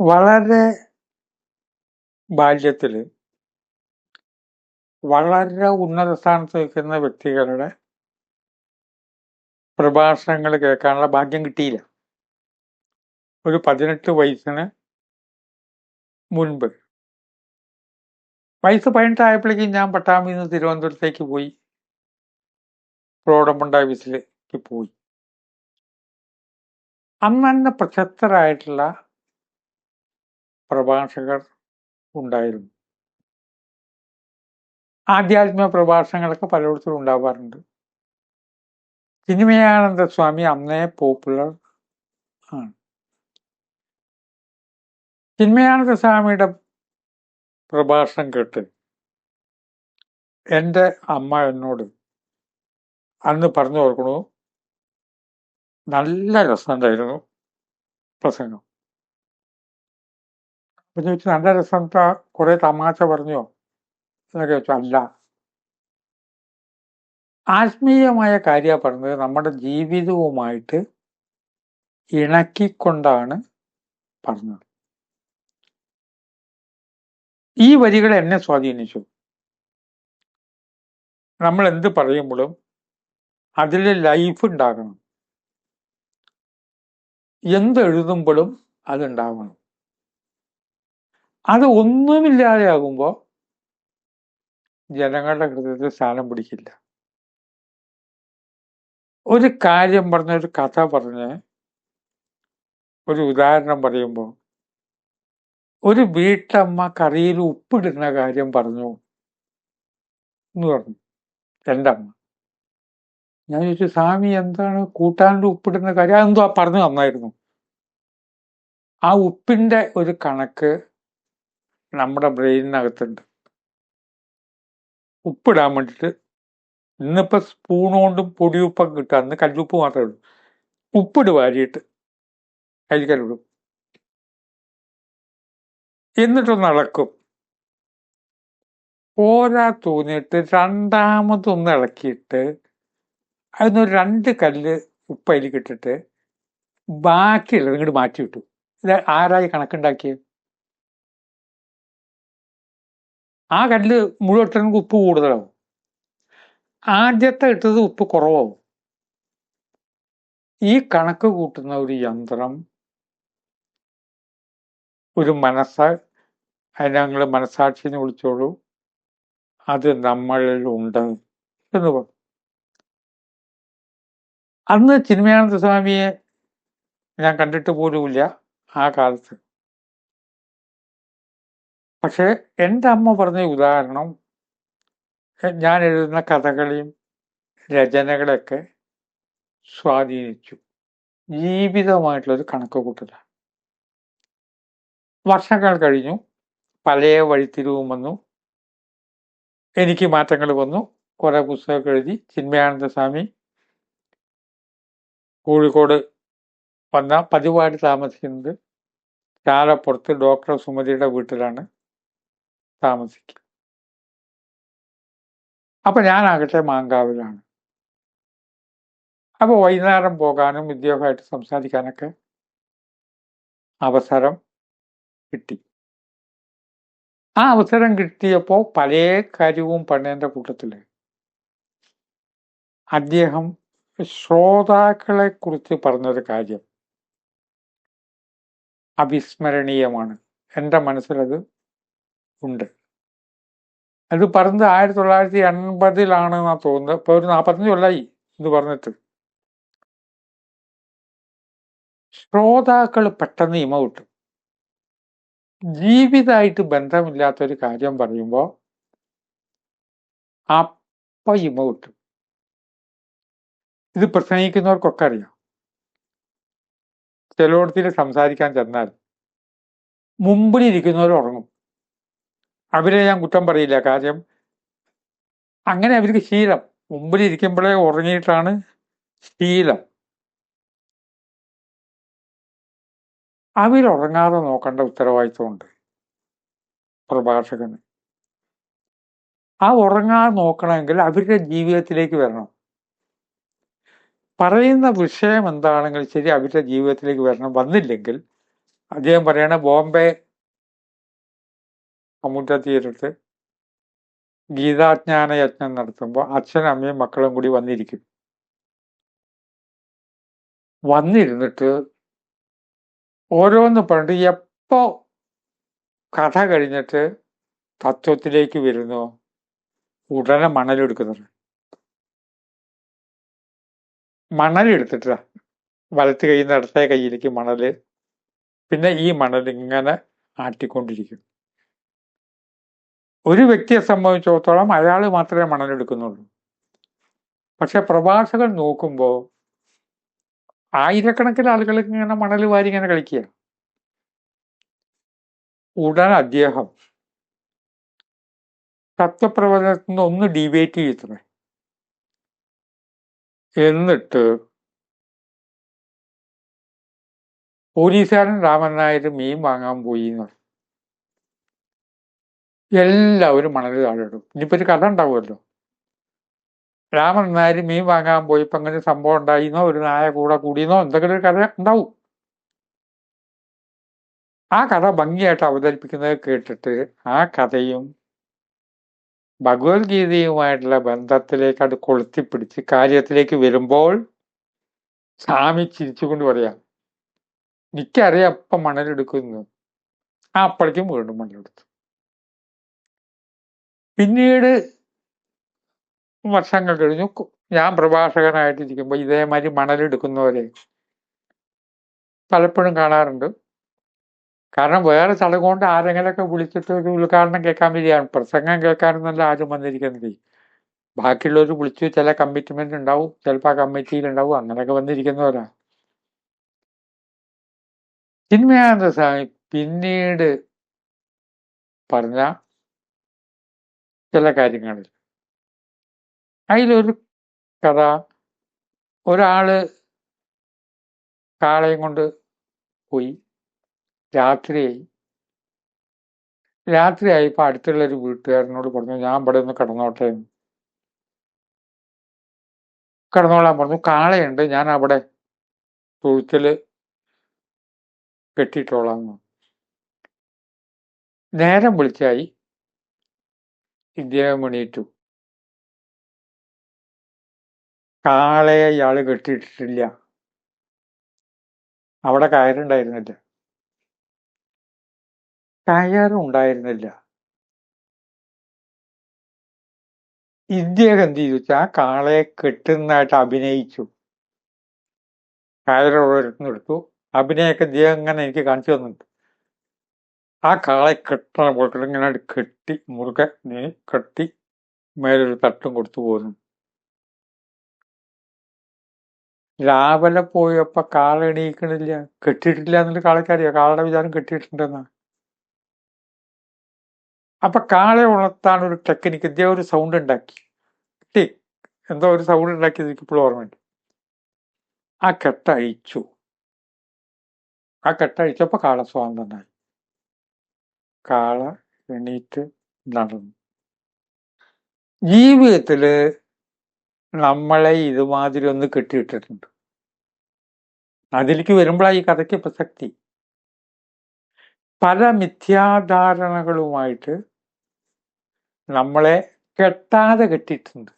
വളരെ ബാല്യത്തിൽ വളരെ ഉന്നത സ്ഥാനത്ത് നിൽക്കുന്ന വ്യക്തികളുടെ പ്രഭാഷണങ്ങൾ കേൾക്കാനുള്ള ഭാഗ്യം കിട്ടിയില്ല. ഒരു പതിനെട്ട് വയസ്സിന് മുൻപ്. വയസ്സ് പതിനെട്ടായപ്പോഴേക്കും ഞാൻ പട്ടാമ്പിയിൽ നിന്ന് തിരുവനന്തപുരത്തേക്ക് പോയി. പ്രോഡമുണ്ടായ ഓഫീസിലേക്ക് പോയി. അന്ന് തന്നെ പ്രശസ്തരായിട്ടുള്ള പ്രഭാഷകർ ഉണ്ടായിരുന്നു. ആധ്യാത്മിക പ്രഭാഷണങ്ങളൊക്കെ പലയിടത്തും ഉണ്ടാവാറുണ്ട്. സിനിമയാനന്ദ സ്വാമി അന്നേ പോപ്പുലർ ആണ്. സിനിമയാനന്ദ സ്വാമിയുടെ പ്രഭാഷണം കേട്ട് എന്റെ അമ്മ എന്നോട് അന്ന് പറഞ്ഞു ഓർക്കണു നല്ല രസമുണ്ടായിരുന്നു പ്രസംഗം. അപ്പൊ ചോദിച്ചു നല്ല രസം കുറെ തമാശ പറഞ്ഞോ? എന്നൊക്കെ ചോദിച്ചു അല്ല. ആത്മീയമായ കാര്യ പറഞ്ഞത്. നമ്മുടെ ജീവിതവുമായിട്ട് ഇണക്കിക്കൊണ്ടാണ് പറഞ്ഞത്. ഈ വരികൾ എന്നെ സ്വാധീനിച്ചു. നമ്മൾ എന്ത് പറയുമ്പോഴും അതിൽ ലൈഫ് ഉണ്ടാകണം. എന്ത് എഴുതുമ്പോഴും അതുണ്ടാവണം അത് ഒന്നുമില്ലാതെ ആകുമ്പോൾ ജനങ്ങളുടെ ഹൃദയത്തിൽ സ്ഥാനം പിടിക്കില്ല. ഒരു കാര്യം പറഞ്ഞ ഒരു കഥ പറഞ്ഞ് ഒരു ഉദാഹരണം പറയുമ്പോൾ ഒരു വീട്ടമ്മ കറിയിൽ ഉപ്പിടുന്ന കാര്യം പറഞ്ഞു എന്ന് പറഞ്ഞു. എന്റെ അമ്മ ഞാൻ ചോദിച്ചു സ്വാമി എന്താണ് കൂട്ടാണ്ട് ഉപ്പിടുന്ന കാര്യം? അതെന്തോ പറഞ്ഞു തന്നായിരുന്നു. ആ ഉപ്പിന്റെ ഒരു കണക്ക് നമ്മുടെ ബ്രെയിനിനകത്തുണ്ട്. ഉപ്പിടാൻ വേണ്ടിയിട്ട് ഇന്നിപ്പോൾ സ്പൂൺ കൊണ്ടും പൊടിയുപ്പൊക്കെ കിട്ടുക അന്ന് കല്ലുപ്പ് മാത്രമേ ഉള്ളൂ. ഉപ്പിട് വാരിയിട്ട് കഴിക്കലുള്ളൂ എന്നിട്ടൊന്ന് ഇളക്കും. പോരാ തോന്നിയിട്ട് രണ്ടാമതൊന്ന് ഇളക്കിയിട്ട് അതിനൊരു രണ്ട് കല്ല് ഉപ്പ് കിട്ടിട്ട് ബാക്കിയുള്ളത് ഇങ്ങോട്ട് മാറ്റി വിട്ടു ഇത് ആരായി കണക്കുണ്ടാക്കിയത് ആ കല്ല് മുഴുവൻ ഇട്ടതിന് ഉപ്പ് കൂടുതലാവും. ആദ്യത്തെ ഇട്ടത് ഉപ്പ് കുറവാവും. ഈ കണക്ക് കൂട്ടുന്ന ഒരു യന്ത്രം ഒരു മനസ്സ് അതിനെ ഞങ്ങൾ മനസ്സാക്ഷിനെ വിളിച്ചോളൂ. അത് നമ്മളിൽ ഉണ്ട് എന്ന് പറഞ്ഞു. അന്ന് ചിന്മയാനന്ദ സ്വാമിയെ ഞാൻ കണ്ടിട്ട് പോലുമില്ല ആ കാലത്ത്. പക്ഷെ എന്റെ അമ്മ പറഞ്ഞ ഉദാഹരണം ഞാൻ എഴുതുന്ന കഥകളെയും രചനകളൊക്കെ സ്വാധീനിച്ചു. ജീവിതമായിട്ടുള്ളൊരു കണക്ക് കൂട്ടലാണ് വർഷങ്ങൾ കഴിഞ്ഞു പല വഴിത്തിരിവും വന്നു എനിക്ക് മാറ്റങ്ങൾ വന്നു. കുറേ പുസ്തകമൊക്കെ എഴുതി ചിന്മയാനന്ദ സ്വാമി കോഴിക്കോട് വന്ന പതിവായിട്ട് താമസിക്കുന്നത് ചാലപ്പുറത്ത് ഡോക്ടർ സുമതിയുടെ വീട്ടിലാണ്. താമസിക്കുക അപ്പൊ ഞാനാകട്ടെ മാങ്കാവിലാണ്. അപ്പൊ വൈകുന്നേരം പോകാനും വിദ്യാഭ്യാസമായിട്ട് സംസാരിക്കാനൊക്കെ അവസരം കിട്ടി. ആ അവസരം കിട്ടിയപ്പോൾ പല കാര്യവും പണ്ണേന്റെ കൂട്ടത്തിൽ. അദ്ദേഹം ശ്രോതാക്കളെ കുറിച്ച് പറഞ്ഞൊരു കാര്യം. അവിസ്മരണീയമാണ്. എന്റെ മനസ്സിലത് ഉണ്ട്. അത് പറഞ്ഞത് ആയിരത്തി തൊള്ളായിരത്തി എൺപതിലാണെന്നാ തോന്നുന്നത്. ഇപ്പൊ ഒരു നാൽപ്പത്തഞ്ച് കൊല്ലായി ഇത് പറഞ്ഞിട്ട്. ശ്രോതാക്കൾ പെട്ടെന്ന് ഇമ കിട്ടും. ജീവിതമായിട്ട് ബന്ധമില്ലാത്ത ഒരു കാര്യം പറയുമ്പോൾ അപ്പ ഇമ കിട്ടും. ഇത് പ്രസംഗിക്കുന്നവർക്കൊക്കെ അറിയാം. ചിലയിടത്തിൽ സംസാരിക്കാൻ ചെന്നാൽ മുമ്പിലിരിക്കുന്നവർ ഉറങ്ങും. അവരെ ഞാൻ കുറ്റം പറയില്ല. കാര്യം അങ്ങനെ അവർക്ക് ശീലം. മുമ്പിലിരിക്കുമ്പോഴേ ഉറങ്ങിയിട്ടാണ് ശീലം. അവരുറങ്ങാതെ നോക്കേണ്ട ഉത്തരവാദിത്വമുണ്ട് പ്രഭാഷകന്. ആ ഉറങ്ങാതെ നോക്കണമെങ്കിൽ അവരുടെ ജീവിതത്തിലേക്ക് വരണം. പറയുന്ന വിഷയം എന്താണെങ്കിലും ശരി അവരുടെ ജീവിതത്തിലേക്ക് വരണം. വന്നില്ലെങ്കിൽ അദ്ദേഹം പറയണ ബോംബെ സമുദ്ര തീരത്ത് ഗീതാജ്ഞാന യജ്ഞം നടത്തുമ്പോൾ അച്ഛനും അമ്മയും മക്കളും കൂടി വന്നിരിക്കും. വന്നിരുന്നിട്ട് ഓരോന്ന് പറഞ്ഞിട്ട് എപ്പോ കഥ കഴിഞ്ഞിട്ട് തത്വത്തിലേക്ക് വരുന്നു? ഉടനെ മണലെടുക്കുന്നത് മണലെടുത്തിട്ട്. വലത്ത് കൈ നിന്ന് ഇടത്തെ കയ്യിലേക്ക് മണൽ. പിന്നെ ഈ മണൽ ഇങ്ങനെ ആട്ടിക്കൊണ്ടിരിക്കും. ഒരു വ്യക്തിയെ സംബന്ധിച്ചിടത്തോളം അയാൾ മാത്രമേ മണലെടുക്കുന്നുള്ളൂ. പക്ഷെ പ്രഭാഷകൻ നോക്കുമ്പോൾ ആയിരക്കണക്കിന് ആളുകൾ ഇങ്ങനെ മണൽ വാരി ഇങ്ങനെ കളിക്കുക. ഉടൻ അദ്ദേഹം തത്വപ്രവചനത്തിൽ നിന്ന് ഒന്ന് ഡിബേറ്റ് ചെയ്തത് എന്നിട്ട് പോലീസുകാരൻ രാമൻ നായർ മീൻ വാങ്ങാൻ പോയി എന്ന് എല്ലാവരും മണൽ താഴെടും ഇനിയിപ്പോ ഒരു കഥ ഉണ്ടാവുമല്ലോ. രാമൻ നായർ മീൻ വാങ്ങാൻ പോയപ്പോ അങ്ങനെ സംഭവം ഉണ്ടായിന്നോ? ഒരു നായ കൂടെ കൂടിയെന്നോ? എന്തെങ്കിലും ഒരു കഥ ഉണ്ടാവും. ആ കഥ ഭംഗിയായിട്ട് അവതരിപ്പിക്കുന്നത് കേട്ടിട്ട് ആ കഥയും ഭഗവത്ഗീതയുമായിട്ടുള്ള ബന്ധത്തിലേക്ക് അത് കൊളുത്തിപ്പിടിച്ച് കാര്യത്തിലേക്ക് വരുമ്പോൾ സ്വാമി ചിരിച്ചുകൊണ്ട് പറയാം എനിക്കറിയാം അപ്പം മണലെടുക്കുന്നു. ആ അപ്പോഴേക്കും വീണ്ടും മണലെടുത്തു. പിന്നീട് വർഷങ്ങൾ കഴിഞ്ഞു. ഞാൻ പ്രഭാഷകനായിട്ടിരിക്കുമ്പോൾ ഇതേമാതിരി മണലെടുക്കുന്നവരെ പലപ്പോഴും കാണാറുണ്ട്. കാരണം വേറെ ചടങ്ങുകൊണ്ട് ആരെങ്കിലൊക്കെ വിളിച്ചിട്ട് ഒരു ഉദ്ഘാടനം കേൾക്കാൻ വരികയാണ്. പ്രസംഗം നല്ല ആരും വന്നിരിക്കുന്നത് ബാക്കിയുള്ളവർ വിളിച്ചു ചില കമ്മിറ്റ്മെന്റ് ഉണ്ടാവും. ചിലപ്പോൾ ആ കമ്മിറ്റിയിൽ ഉണ്ടാവും. അങ്ങനെയൊക്കെ വന്നിരിക്കുന്നവരാ. ചിന്മയാനന്ദ സ്വാമി പിന്നീട് പറഞ്ഞ ചില കാര്യങ്ങളിൽ. അതിലൊരു കഥ. ഒരാൾ കാളയും കൊണ്ട് പോയി. രാത്രിയായി. രാത്രിയായപ്പോൾ അടുത്തുള്ള ഒരു വീട്ടുകാരനോട് പറഞ്ഞു ഞാൻ ഇവിടെ ഒന്ന് കിടന്നോട്ടെ എന്ന്. കിടന്നോളാൻ പറഞ്ഞു കാളയുണ്ട് ഞാൻ അവിടെ തൊഴുത്തിൽ കെട്ടിയിട്ടോളാം. നേരം വിളിച്ചായി ഇദ്ദേഹം എണീറ്റു കാളയെ ഇയാൾ കെട്ടിയിട്ടിട്ടില്ല. അവിടെ കയറുണ്ടായിരുന്നില്ല. കയറുണ്ടായിരുന്നില്ല. ഇദ്ദേഹം എന്ത് ചെയ്തു? വെച്ചാൽ കാളയെ കെട്ടുന്നതായിട്ട് അഭിനയിച്ചു. കയറൊരിടത്തുനിന്ന് എടുത്തു അഭിനയൊക്കെ ഇദ്ദേഹം ഇങ്ങനെ എനിക്ക് കാണിച്ചു തന്നിട്ടുണ്ട്. ആ കാളെ കെട്ടണ പോലെ ഇങ്ങനെ കെട്ടി മുറുകെ നീ കെട്ടി മേലൊരു തട്ടും കൊടുത്തു പോന്നു. രാവിലെ പോയപ്പോ കാള എണീക്കണില്ല. കെട്ടിയിട്ടില്ല എന്നിട്ട് കാളയ്ക്കറിയാം കാളയുടെ വിചാരം കെട്ടിയിട്ടുണ്ടെന്നാ. അപ്പൊ കാളെ ഉണർത്താൻ ഒരു ടെക്നിക്ക് ഇതേ ഒരു സൗണ്ട് ഉണ്ടാക്കി. കിട്ടി. എന്തോ ഒരു സൗണ്ട് ഉണ്ടാക്കി ഇപ്പോഴും ഓർമ്മയുണ്ട് ആ കെട്ടഴിച്ചു. ആ കെട്ടഴിച്ചപ്പോ കാള സ്വാതന്ത്രനായി കാള എണീറ്റ് നടന്നു. ജീവിതത്തിൽ നമ്മളെ ഇതുമാതിരി ഒന്ന് കെട്ടിയിട്ടിട്ടുണ്ട്. അതിലേക്ക് വരുമ്പോഴാണ് ഈ കഥയ്ക്ക് പ്രസക്തി പല മിഥ്യാധാരണകളുമായിട്ട് നമ്മളെ കെട്ടാതെ കെട്ടിയിട്ടുണ്ട്.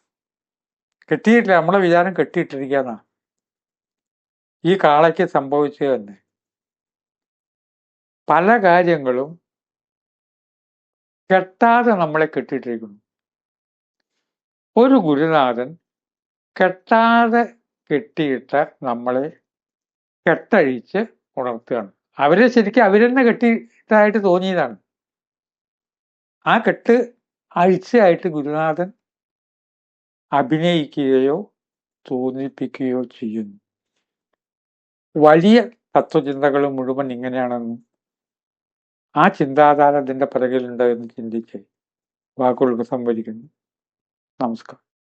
കെട്ടിയിട്ടില്ല നമ്മളെ വിചാരം കെട്ടിയിട്ടിരിക്കാന്നാ ഈ കാളയ്ക്ക് സംഭവിച്ചത് തന്നെ. പല കാര്യങ്ങളും കെട്ടാതെ നമ്മളെ കെട്ടിയിട്ടിരിക്കുന്നു. ഒരു ഗുരുനാഥൻ കെട്ടാതെ കെട്ടിയിട്ട നമ്മളെ കെട്ടഴിച്ച് ഉണർത്തുകയാണ്. അവരെ ശരിക്കും അവരെന്നെ കെട്ടിയിട്ടായിട്ട് തോന്നിയതാണ്. ആ കെട്ട് അഴിച്ചായിട്ട് ഗുരുനാഥൻ അഭിനയിക്കുകയോ തോന്നിപ്പിക്കുകയോ ചെയ്യുന്നു. വലിയ തത്വചിന്തകൾ മുഴുവൻ ഇങ്ങനെയാണെന്നും ആ ചിന്താധാര അതിന്റെ പിറകിലുണ്ട് എന്ന് ചിന്തിച്ച് വാക്കുകൾക്ക് സംവദിക്കുന്നു. നമസ്കാരം.